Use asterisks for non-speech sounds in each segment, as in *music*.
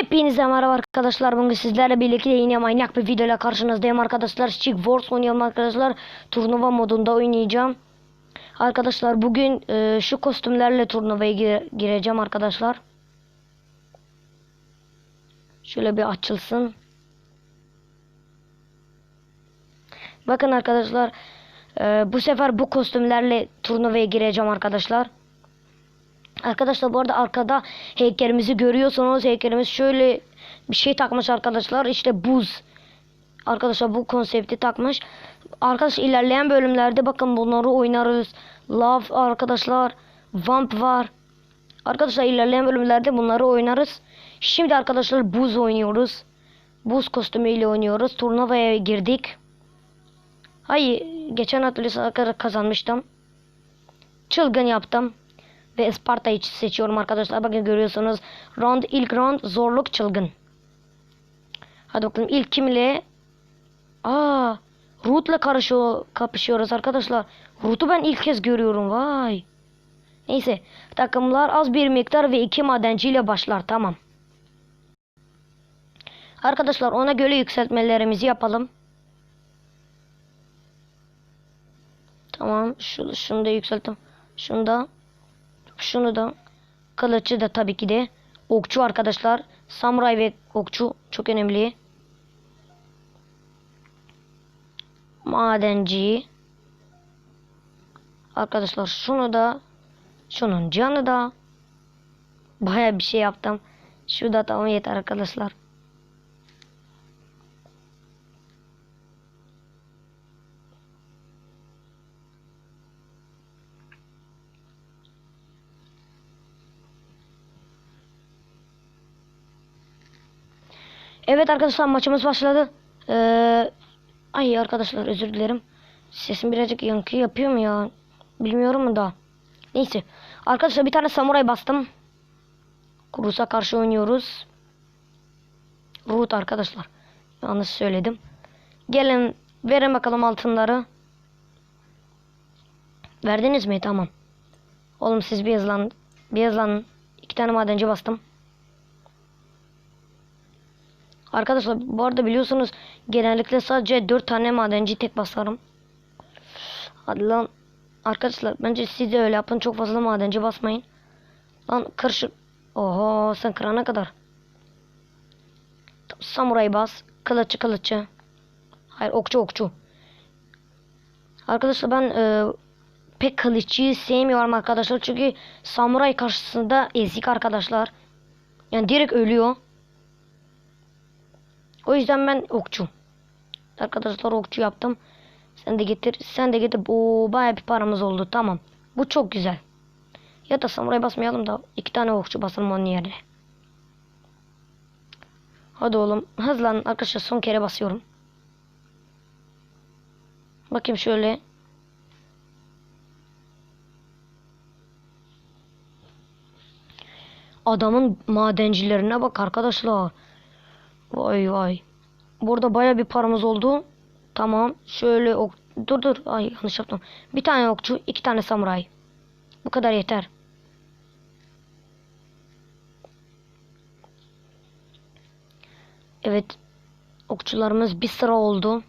Hepinize merhaba arkadaşlar. Bugün sizlerle birlikte yine manyak bir videoyla karşınızdayım arkadaşlar. Chick Wars oynuyorum arkadaşlar. Turnuva modunda oynayacağım. Arkadaşlar bugün e, şu kostümlerle turnuvaya gir- gireceğim arkadaşlar. Şöyle bir açılsın. Bakın arkadaşlar. e, bu sefer bu kostümlerle turnuvaya gireceğim arkadaşlar. Arkadaşlar bu arada arkada heykelimizi görüyorsunuz. Heykelimiz şöyle bir şey takmış arkadaşlar. İşte buz. Arkadaşlar bu konsepti takmış. Arkadaşlar ilerleyen bölümlerde bakın bunları oynarız. Love arkadaşlar. Vamp var. Arkadaşlar ilerleyen bölümlerde bunları oynarız. Şimdi arkadaşlar buz oynuyoruz. Buz kostümüyle oynuyoruz. Turnuvaya girdik. Hayır geçen atölye kazanmıştım. Çılgın yaptım. Ve Isparta'yı seçiyorum arkadaşlar. Bakın görüyorsunuz. Round ilk round zorluk çılgın. Hadi bakalım ilk kim ile? Aa, Root'la karışıyor, kapışıyoruz arkadaşlar. Root'u ben ilk kez görüyorum. Vay. Neyse. Takımlar az bir miktar ve iki madenciyle başlar. Tamam. Arkadaşlar ona göre yükseltmelerimizi yapalım. Tamam. Şu, şunu da yükselttim. Şunu da. Şunu da. Kılıcı da tabii ki de. Okçu arkadaşlar. Samuray ve okçu çok önemli. Madenci. Arkadaşlar şunu da. Şunun canı da. Baya bir şey yaptım. Şu da tamam yeter arkadaşlar. Evet arkadaşlar maçımız başladı. Ee, ay arkadaşlar özür dilerim. Sesim birazcık yankı yapıyor mu ya? Bilmiyorum mu da. Neyse. Arkadaşlar bir tane samuray bastım. Kurus'a karşı oynuyoruz. Root arkadaşlar. Yanlış söyledim. Gelin verin bakalım altınları. Verdiniz mi? Tamam. Oğlum siz bir hızlan. Bir hızlanın. İki tane madenci bastım. Arkadaşlar bu arada biliyorsunuz genellikle sadece 4 tane madenci tek basarım. Hadi lan. Arkadaşlar bence siz de öyle yapın. Çok fazla madenci basmayın. Lan kır şu. Oho sen kırana kadar. Samuray bas. Kılıççı kılıççı. Hayır okçu okçu. Arkadaşlar ben e, pek kılıççıyı sevmiyorum arkadaşlar. Çünkü samuray karşısında ezik arkadaşlar. Yani direkt ölüyor. O yüzden ben okçu. Arkadaşlar okçu yaptım. Sen de getir. Sen de getir. Oo baya bir paramız oldu. Tamam. Bu çok güzel. Ya da samuray basmayalım da iki tane okçu basalım onun yerine. Hadi oğlum. Hızlan. Arkadaşlar son kere basıyorum. Bakayım şöyle. Adamın madencilerine bak arkadaşlar. Vay vay. Burada baya bir paramız oldu. Tamam. Şöyle ok dur dur. Ay yanlış yaptım. Bir tane okçu, iki tane samuray. Bu kadar yeter. Evet. Okçularımız bir sıra oldu.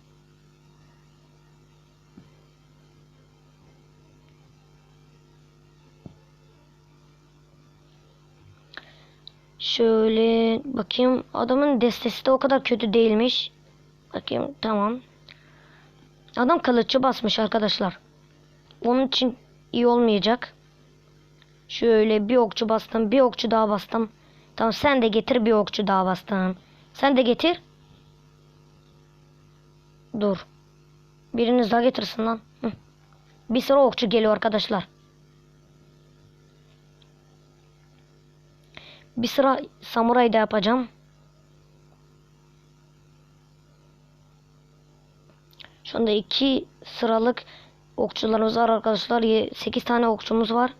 Şöyle bakayım. Adamın destesi de o kadar kötü değilmiş. Bakayım tamam. Adam kılıççı basmış arkadaşlar. Onun için iyi olmayacak. Şöyle bir okçu bastım. Bir okçu daha bastım. Tamam sen de getir bir okçu daha bastım. Sen de getir. Dur. Biriniz daha getirsin lan. Hı. Bir sıra okçu geliyor arkadaşlar. Bir sıra samuray da yapacağım. Şu anda iki sıralık okçularımız var arkadaşlar. 8 tane okçumuz var.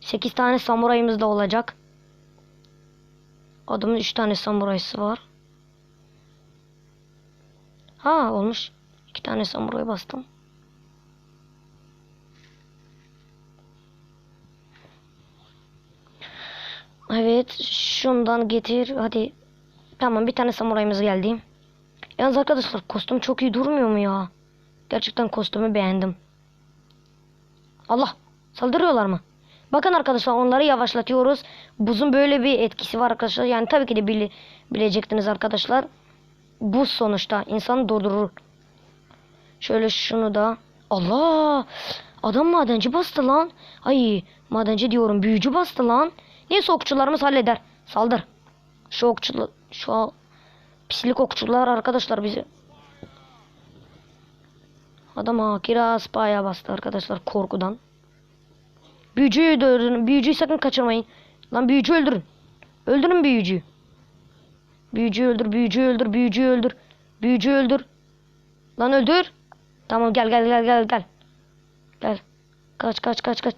8 tane samurayımız da olacak. Adamın 3 tane samurayısı var. Ha olmuş. 2 tane samuray bastım. Evet şundan getir hadi Tamam bir tane samurayımız geldi. Yalnız arkadaşlar kostüm çok iyi durmuyor mu ya? Gerçekten kostümü beğendim. Allah saldırıyorlar mı? Bakın arkadaşlar onları yavaşlatıyoruz. Buzun böyle bir etkisi var arkadaşlar. Yani tabii ki de bile, bilecektiniz arkadaşlar. Buz sonuçta insanı durdurur. Şöyle şunu da. Allah! Adam madenci bastı lan. Ay madenci diyorum büyücü bastı lan. Neyse okçularımız halleder. Saldır. Şu okçular şu pislik okçular arkadaşlar bizi. Adam kiraz bayağı bastı arkadaşlar korkudan. Büyücüyü öldürün. Büyücüyü sakın kaçırmayın. Lan büyücü öldürün. Öldürün büyücüyü. Büyücüyü öldür, büyücüyü öldür, büyücüyü öldür. Büyücüyü öldür. Lan öldür. Tamam gel gel gel gel gel. Gel. Kaç kaç kaç kaç.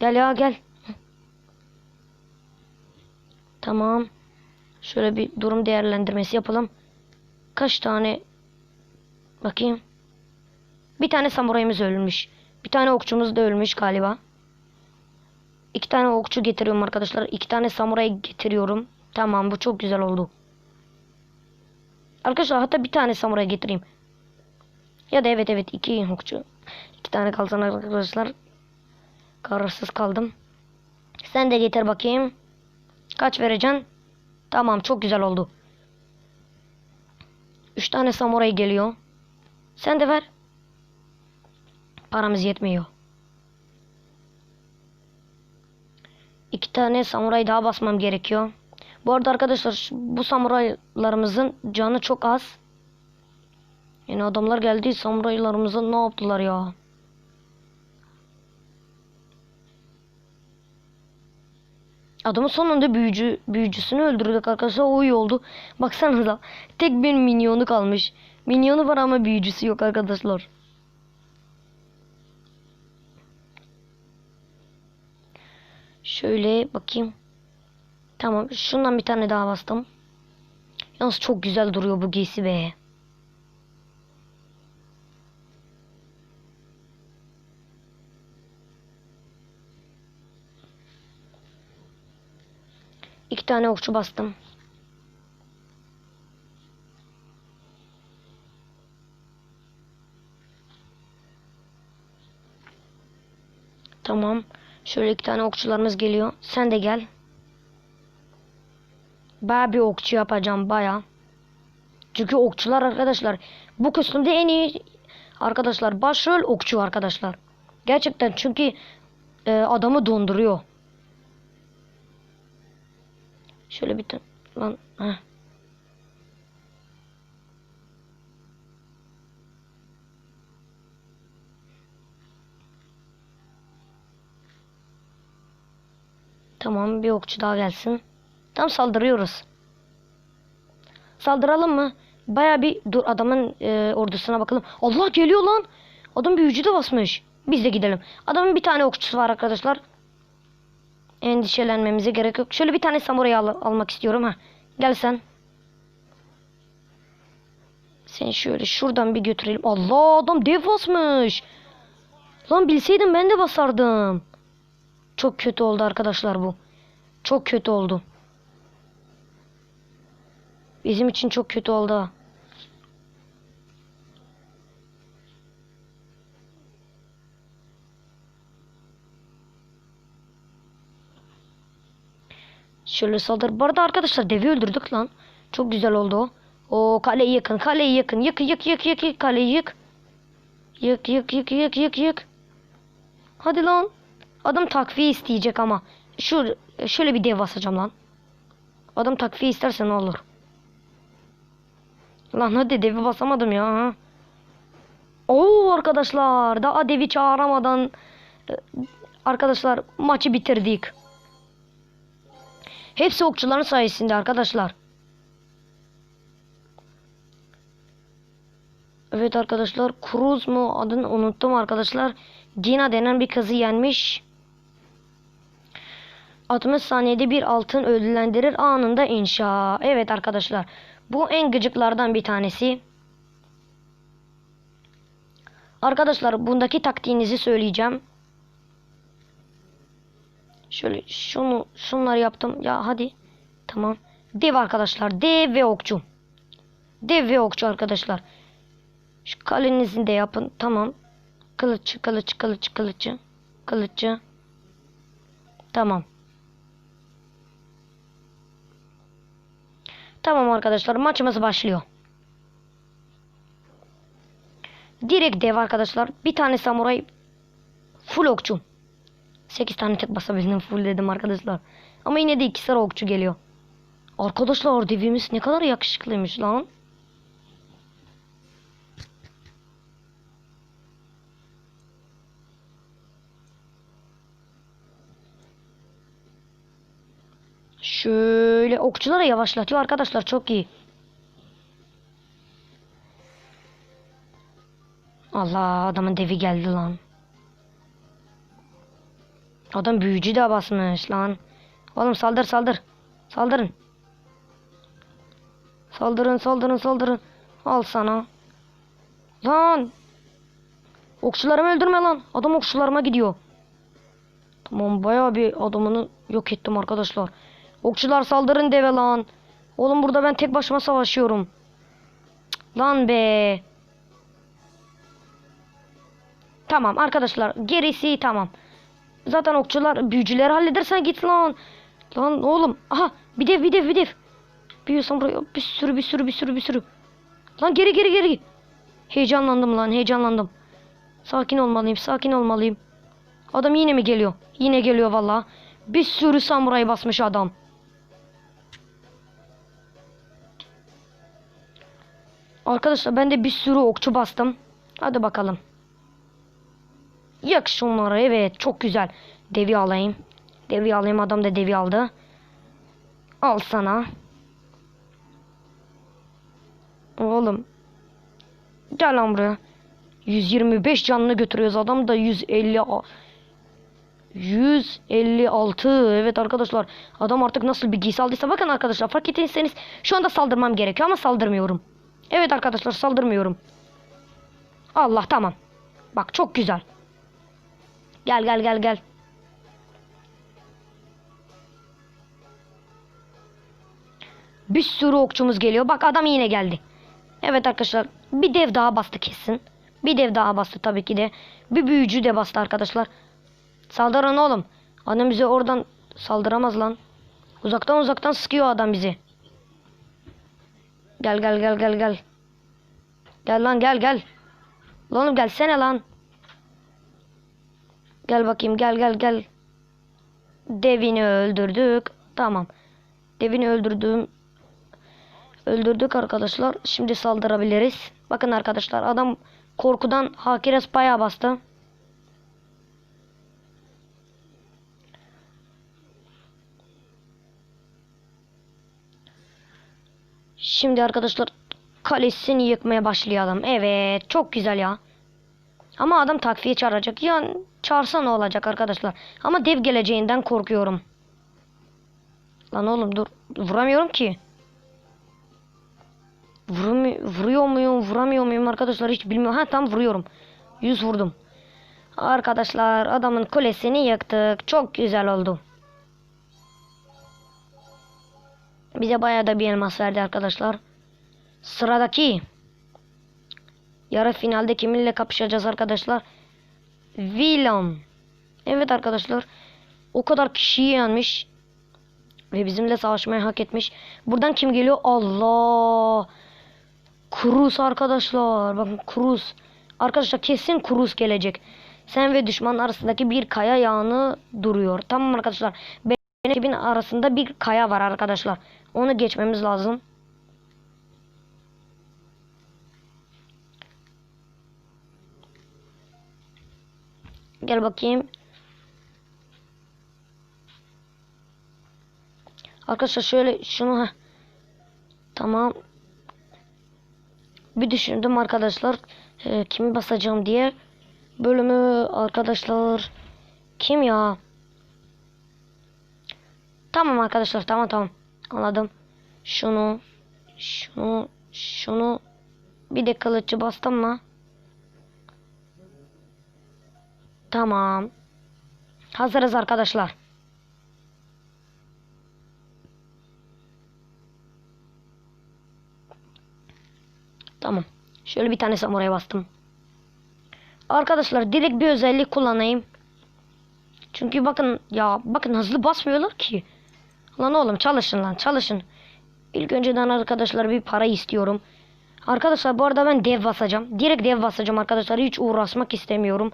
Gel ya gel. Tamam. Şöyle bir durum değerlendirmesi yapalım. Kaç tane bakayım. Bir tane samurayımız ölmüş. Bir tane okçumuz da ölmüş galiba. İki tane okçu getiriyorum arkadaşlar. İki tane samuray getiriyorum. Tamam bu çok güzel oldu. Arkadaşlar hatta bir tane samuray getireyim. Ya da evet evet iki okçu. İki tane kalsın arkadaşlar. Kararsız kaldım. Sen de getir bakayım. Kaç vereceksin? Tamam çok güzel oldu. Üç tane samuray geliyor. Sen de ver. Paramız yetmiyor. İki tane samuray daha basmam gerekiyor. Bu arada arkadaşlar bu samuraylarımızın canı çok az. Yani adamlar geldi samuraylarımıza ne yaptılar ya? Adamın sonunda büyücü büyücüsünü öldürdük arkadaşlar. O iyi oldu. Baksanıza. Tek bir minyonu kalmış. Minyonu var ama büyücüsü yok arkadaşlar. Şöyle bakayım. Tamam. Şundan bir tane daha bastım. Yalnız çok güzel duruyor bu giysi be. Tane okçu bastım. Tamam. Şöyle iki tane okçularımız geliyor. Sen de gel. Baya bir okçu yapacağım baya. Çünkü okçular arkadaşlar. Bu kostümde en iyi arkadaşlar başrol okçu arkadaşlar. Gerçekten çünkü e, adamı donduruyor. Şöyle bir tane lan heh. Tamam bir okçu daha gelsin. Tam saldırıyoruz. Saldıralım mı? Baya bir dur adamın e, ordusuna bakalım. Allah geliyor lan. Adam büyücü de basmış. Biz de gidelim. Adamın bir tane okçusu var arkadaşlar. Endişelenmemize gerek yok. Şöyle bir tane samuray al- almak istiyorum ha. Gel sen. Seni şöyle şuradan bir götürelim. Allah adam dev basmış. Lan bilseydim ben de basardım. Çok kötü oldu arkadaşlar bu. Çok kötü oldu. Bizim için çok kötü oldu. Şöyle saldır. Bu arada arkadaşlar devi öldürdük lan. Çok güzel oldu o. O kaleyi yakın. Kaleyi yakın. Yık yık yık yık yık. Kaleyi yık. Yık yık yık yık yık yık. Hadi lan. Adam takviye isteyecek ama. Şu şöyle bir dev basacağım lan. Adam takviye isterse ne olur? Lan hadi devi basamadım ya. Oo arkadaşlar daha devi çağıramadan e, arkadaşlar maçı bitirdik. Hepsi okçuların sayesinde arkadaşlar. Evet arkadaşlar Cruz mu adını unuttum arkadaşlar. Dina denen bir kızı yenmiş. 60 saniyede bir altın ödüllendirir anında inşa. Evet arkadaşlar. Bu en gıcıklardan bir tanesi. Arkadaşlar bundaki taktiğinizi söyleyeceğim. Şöyle şunu şunları yaptım. Ya hadi. Tamam. Dev arkadaşlar. Dev ve okçu. Dev ve okçu arkadaşlar. Şu kalenizin de yapın. Tamam. Kılıç, kılıç, kılıç, kılıcı. Kılıcı. Tamam. Tamam arkadaşlar maçımız başlıyor. Direkt dev arkadaşlar. Bir tane samuray full okçu. 8 tane tek basabildim full dedim arkadaşlar. Ama yine de iki sıra okçu geliyor. Arkadaşlar devimiz ne kadar yakışıklıymış lan. Şöyle okçulara yavaşlatıyor arkadaşlar çok iyi. Allah adamın devi geldi lan. Adam büyücü de basmış lan. Oğlum saldır saldır. Saldırın. Saldırın saldırın saldırın. Al sana. Lan. Okçularımı öldürme lan. Adam okçularıma gidiyor. Tamam bayağı bir adamını yok ettim arkadaşlar. Okçular saldırın deve lan. Oğlum burada ben tek başıma savaşıyorum. Cık, Lan be. Tamam arkadaşlar gerisi tamam. Zaten okçular büyücüleri halledersen git lan. Lan oğlum. Aha bir dev bir dev bir dev. Büyüyorsan buraya bir sürü bir sürü bir sürü bir sürü. Lan geri geri geri. Heyecanlandım lan heyecanlandım. Sakin olmalıyım sakin olmalıyım. Adam yine mi geliyor? Yine geliyor valla. Bir sürü samuray basmış adam. Arkadaşlar ben de bir sürü okçu bastım. Hadi bakalım. Yak şunları evet çok güzel. Devi alayım. Devi alayım adam da devi aldı. Al sana. Oğlum. Gel lan buraya. 125 canını götürüyoruz. Adam da 150 a- 156 evet arkadaşlar adam artık nasıl bir giysi aldıysa bakın arkadaşlar fark ettiyseniz şu anda saldırmam gerekiyor ama saldırmıyorum. Evet arkadaşlar saldırmıyorum. Allah tamam. Bak çok güzel. Gel gel gel gel. Bir sürü okçumuz geliyor. Bak adam yine geldi. Evet arkadaşlar bir dev daha bastı kesin. Bir dev daha bastı tabii ki de. Bir büyücü de bastı arkadaşlar. Saldırın oğlum. Adam bize oradan saldıramaz lan. Uzaktan uzaktan sıkıyor adam bizi. Gel gel gel gel gel. Gel lan gel gel. Lan oğlum gelsene lan. Gel bakayım gel gel gel. Devini öldürdük. Tamam. Devini öldürdüm. Öldürdük arkadaşlar. Şimdi saldırabiliriz. Bakın arkadaşlar adam korkudan Hakires bayağı bastı. Şimdi arkadaşlar kalesini yıkmaya başlayalım. Evet çok güzel ya. Ama adam takviye çağıracak. Ya çağırsa ne olacak arkadaşlar. Ama dev geleceğinden korkuyorum. Lan oğlum dur. Vuramıyorum ki. Vuramıyor, vuruyor muyum vuramıyor muyum arkadaşlar hiç bilmiyorum. Ha tam vuruyorum. 100 vurdum. Arkadaşlar adamın kulesini yıktık. Çok güzel oldu. Bize bayağı da bir elmas verdi arkadaşlar. Sıradaki. Yarı finalde kiminle kapışacağız arkadaşlar? Willem. Evet arkadaşlar. O kadar kişiyi yenmiş. Ve bizimle savaşmayı hak etmiş. Buradan kim geliyor? Allah. Cruz arkadaşlar. Bakın Cruz. Arkadaşlar kesin Cruz gelecek. Sen ve düşman arasındaki bir kaya yağını duruyor. Tamam arkadaşlar. Benim ekibin arasında bir kaya var arkadaşlar. Onu geçmemiz lazım. Gel bakayım. Arkadaşlar şöyle şunu ha. Tamam. Bir düşündüm arkadaşlar. Ee, kimi basacağım diye. Bölümü arkadaşlar. Kim ya? Tamam arkadaşlar tamam tamam. Anladım. Şunu. Şunu. Şunu. Bir de kılıcı bastım mı? Tamam. Hazırız arkadaşlar. Tamam. Şöyle bir tane samuraya bastım. Arkadaşlar direkt bir özellik kullanayım. Çünkü bakın ya bakın hızlı basmıyorlar ki. Lan oğlum çalışın lan çalışın. İlk önceden arkadaşlar bir para istiyorum. Arkadaşlar bu arada ben dev basacağım. Direkt dev basacağım arkadaşlar. Hiç uğraşmak istemiyorum.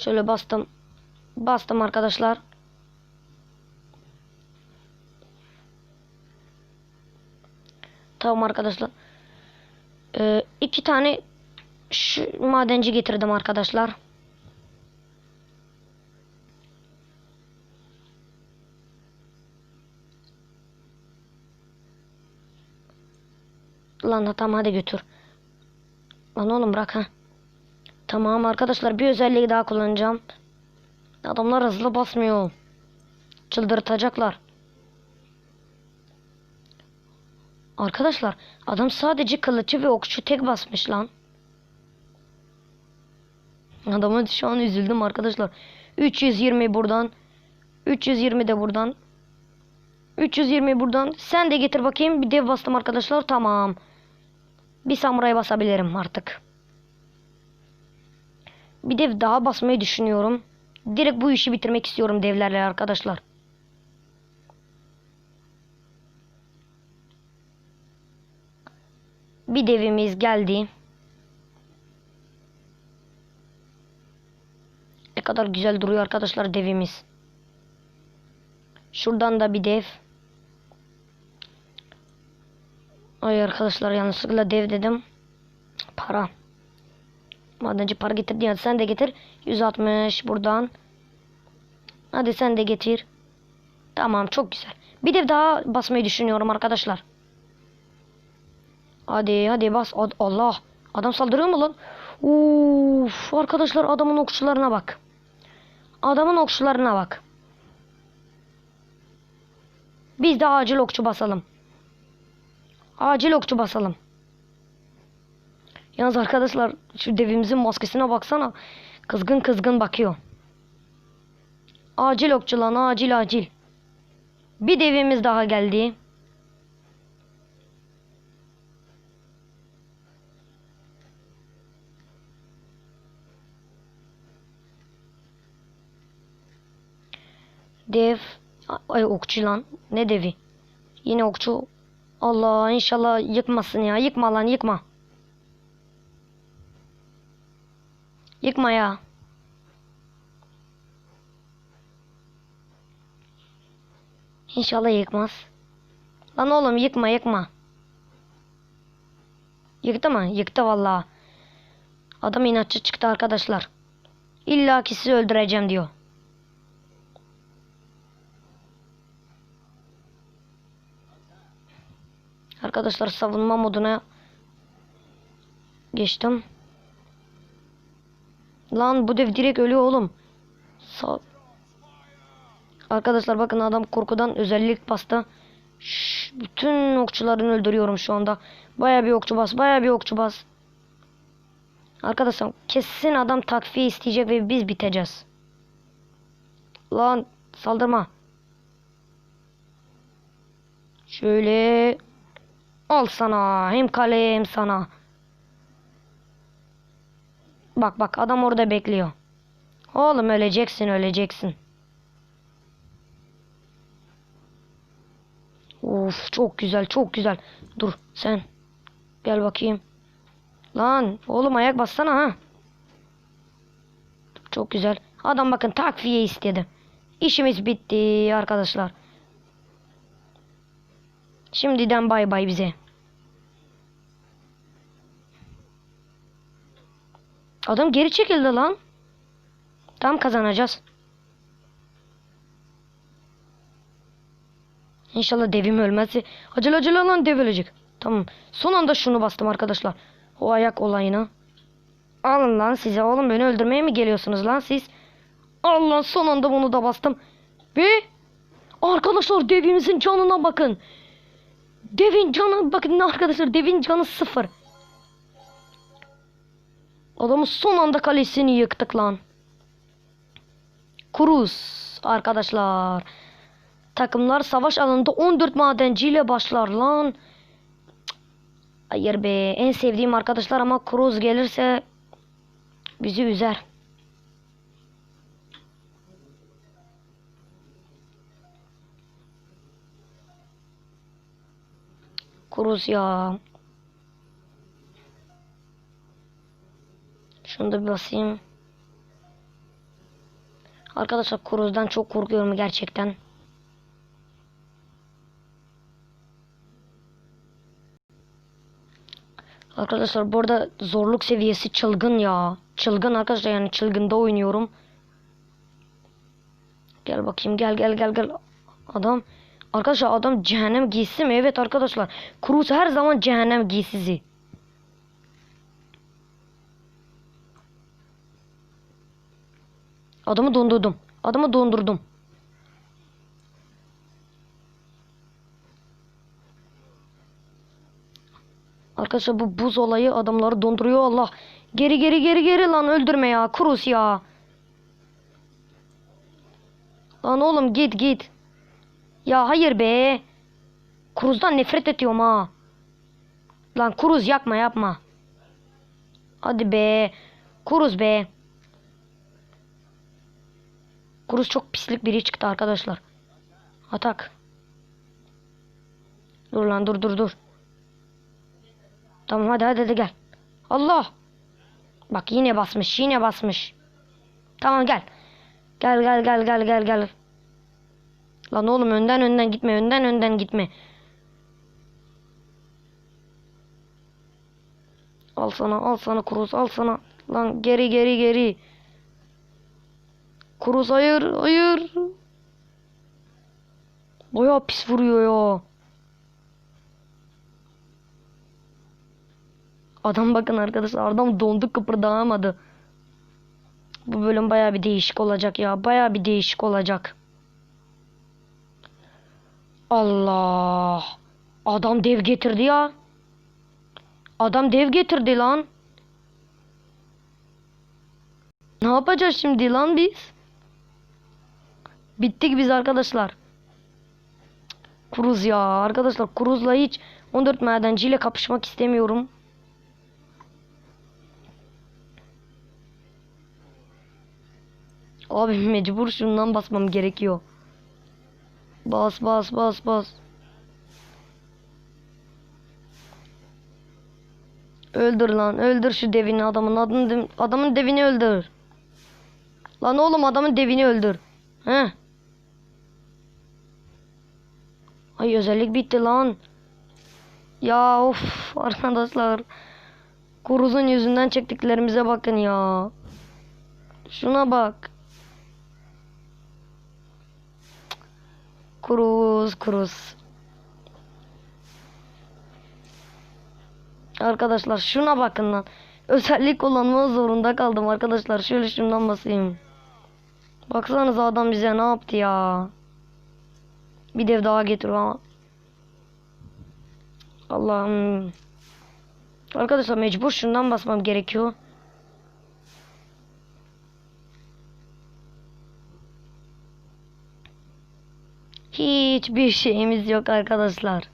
Şöyle bastım. Bastım arkadaşlar. Tamam arkadaşlar. Ee, iki tane şu madenci getirdim arkadaşlar. Lan tamam hadi götür. Lan oğlum bırak ha. Tamam arkadaşlar bir özelliği daha kullanacağım. Adamlar hızlı basmıyor. Çıldırtacaklar. Arkadaşlar adam sadece kılıcı ve okçu tek basmış lan. Adama şu an üzüldüm arkadaşlar. 320 buradan. 320 de buradan. 320 buradan. Sen de getir bakayım. Bir dev bastım arkadaşlar. Tamam. Bir samuray basabilirim artık. Bir dev daha basmayı düşünüyorum. Direkt bu işi bitirmek istiyorum devlerle arkadaşlar. Bir devimiz geldi. Ne kadar güzel duruyor arkadaşlar devimiz. Şuradan da bir dev. Ay arkadaşlar yanlışlıkla dev dedim. Para. Madenci para getirdi ya sen de getir. 160 buradan. Hadi sen de getir. Tamam çok güzel. Bir dev daha basmayı düşünüyorum arkadaşlar. Hadi hadi bas. Allah. Adam saldırıyor mu lan? Uf, arkadaşlar adamın okçularına bak. Adamın okçularına bak. Biz de acil okçu basalım. Acil okçu basalım. Yalnız arkadaşlar şu devimizin maskesine baksana. Kızgın kızgın bakıyor. Acil okçu lan acil acil. Bir devimiz daha geldi. Dev. Ay okçu lan. Ne devi? Yine okçu. Allah inşallah yıkmasın ya. Yıkma lan yıkma. Yıkma ya. İnşallah yıkmaz. Lan oğlum yıkma yıkma. Yıktı mı? Yıktı vallahi. Adam inatçı çıktı arkadaşlar. İlla ki sizi öldüreceğim diyor. Arkadaşlar savunma moduna geçtim. Lan bu dev direkt ölüyor oğlum. Sa Arkadaşlar bakın adam korkudan özellik bastı. Şş, bütün okçularını öldürüyorum şu anda. Baya bir okçu bas, baya bir okçu bas. Arkadaşlar kesin adam takviye isteyecek ve biz biteceğiz. Lan saldırma. Şöyle al sana hem kale hem sana. Bak bak adam orada bekliyor. Oğlum öleceksin öleceksin. Of çok güzel çok güzel. Dur sen. Gel bakayım. Lan oğlum ayak bassana ha. Çok güzel. Adam bakın takviye istedi. İşimiz bitti arkadaşlar. Şimdiden bay bay bize. Adam geri çekildi lan. Tam kazanacağız. İnşallah devim ölmezse. Acele acele lan dev ölecek. Tamam. Son anda şunu bastım arkadaşlar. O ayak olayını. Alın lan size oğlum beni öldürmeye mi geliyorsunuz lan siz? Allah son anda bunu da bastım. Ve arkadaşlar devimizin canına bakın. Devin canı bakın arkadaşlar devin canı sıfır. Adamın son anda kalesini yıktık lan. Kuruz arkadaşlar. takımlar savaş alanında 14 madenciyle başlar lan. Hayır be en sevdiğim arkadaşlar ama Cruz gelirse bizi üzer. Cruz ya. Şunu da bir basayım. Arkadaşlar Cruz'dan çok korkuyorum gerçekten. Arkadaşlar bu arada zorluk seviyesi çılgın ya. Çılgın arkadaşlar yani çılgında oynuyorum. Gel bakayım gel gel gel gel. Adam arkadaşlar adam cehennem giysi mi? Evet arkadaşlar. Cruz her zaman cehennem giysisi. Adamı dondurdum. Adamı dondurdum. Arkadaşlar bu buz olayı adamları donduruyor Allah. Geri geri geri geri lan öldürme ya. Cruz ya. Lan oğlum git git. Ya hayır be. Cruz'dan nefret ediyorum ha. Lan Cruz yapma yapma. Hadi be. Cruz be. Cruz çok pislik biri çıktı arkadaşlar. Atak. Dur lan dur dur dur. Tamam hadi hadi hadi gel. Allah. Bak yine basmış yine basmış. Tamam gel. Gel gel gel gel gel gel. Lan oğlum önden önden gitme önden önden gitme. Al sana al sana Cruz al sana. Lan geri geri geri. Cruz hayır hayır. Baya pis vuruyor ya. Adam bakın arkadaşlar adam dondu kıpırdayamadı. Bu bölüm baya bir değişik olacak ya. Baya bir değişik olacak. Allah. Adam dev getirdi ya. Adam dev getirdi lan. Ne yapacağız şimdi lan biz? Bittik biz arkadaşlar. Kuruz ya arkadaşlar Kuruz'la hiç 14 madenciyle kapışmak istemiyorum. Abi *laughs* mecbur şundan basmam gerekiyor. Bas bas bas bas. Öldür lan öldür şu devini adamın adını adamın devini öldür. Lan oğlum adamın devini öldür. He. Ay özellik bitti lan. Ya of arkadaşlar. Kuruzun yüzünden çektiklerimize bakın ya. Şuna bak. Kuruz kuruz. Arkadaşlar şuna bakın lan. Özellik kullanma zorunda kaldım arkadaşlar. Şöyle şundan basayım. Baksanıza adam bize ne yaptı ya. Bir dev daha getiriyor ama. Allah'ım. Arkadaşlar mecbur şundan basmam gerekiyor. Hiçbir şeyimiz yok arkadaşlar.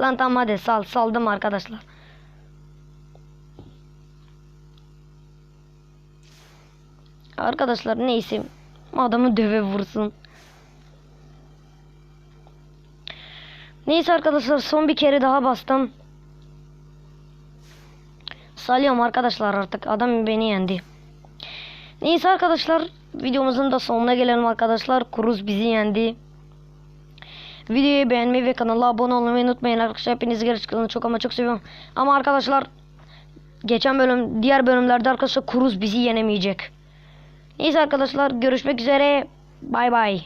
Lan tamam hadi sal saldım arkadaşlar. Arkadaşlar neyse adamı döve vursun. Neyse arkadaşlar son bir kere daha bastım. Salıyorum arkadaşlar artık adam beni yendi. Neyse arkadaşlar videomuzun da sonuna gelelim arkadaşlar. Kuruz bizi yendi. Videoyu beğenmeyi ve kanala abone olmayı unutmayın arkadaşlar. Hepinizi gerçekten çok ama çok seviyorum. Ama arkadaşlar geçen bölüm diğer bölümlerde arkadaşlar Kuruz bizi yenemeyecek. Neyse arkadaşlar görüşmek üzere. Bay bay.